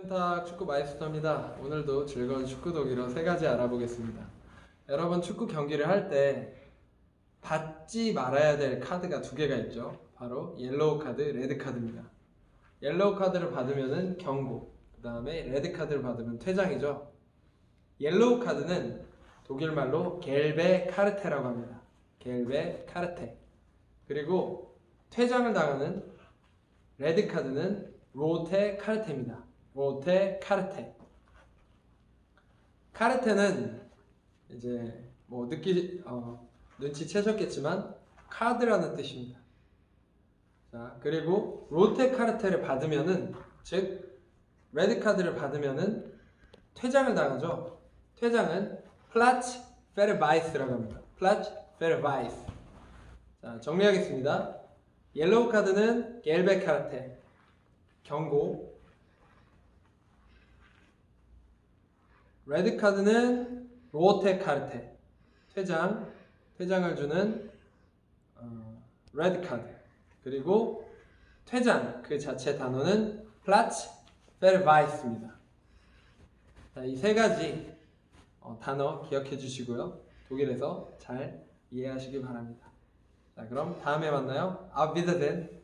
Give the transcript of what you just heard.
펜탁 축구 마이스터입니다. 오늘도 즐거운 축구 독일어 세 가지 알아보겠습니다. 여러분 축구 경기를 할 때 받지 말아야 될 카드가 두 개가 있죠. 바로 옐로우 카드, 레드 카드입니다. 옐로우 카드를 받으면은 경고, 그 다음에 레드 카드를 받으면 퇴장이죠. 옐로우 카드는 독일 말로 겔베 카르테라고 합니다. 겔베 카르테. 그리고 퇴장을 당하는 레드 카드는 로테 카르테입니다. 로테 카르테. 카르테는 이제 뭐 느끼 어, 눈치채셨겠지만 카드라는 뜻입니다. 자 그리고 로테 카르테를 받으면은 즉 레드 카드를 받으면은 퇴장을 당하죠. 퇴장은 플라츠 페르바이스라고 합니다. 플라츠 페르바이스. 자 정리하겠습니다. 옐로우 카드는 겔베 카르테 경고 레드 카드는 로테 카르테 퇴장 퇴장을 주는 어, 레드 카드 그리고 퇴장 그 자체 단어는 플라츠 페르바이스입니다. 이 세 가지 어, 단어 기억해 주시고요. 독일에서 잘 이해하시기 바랍니다. 자 그럼 다음에 만나요. Wiedersehen.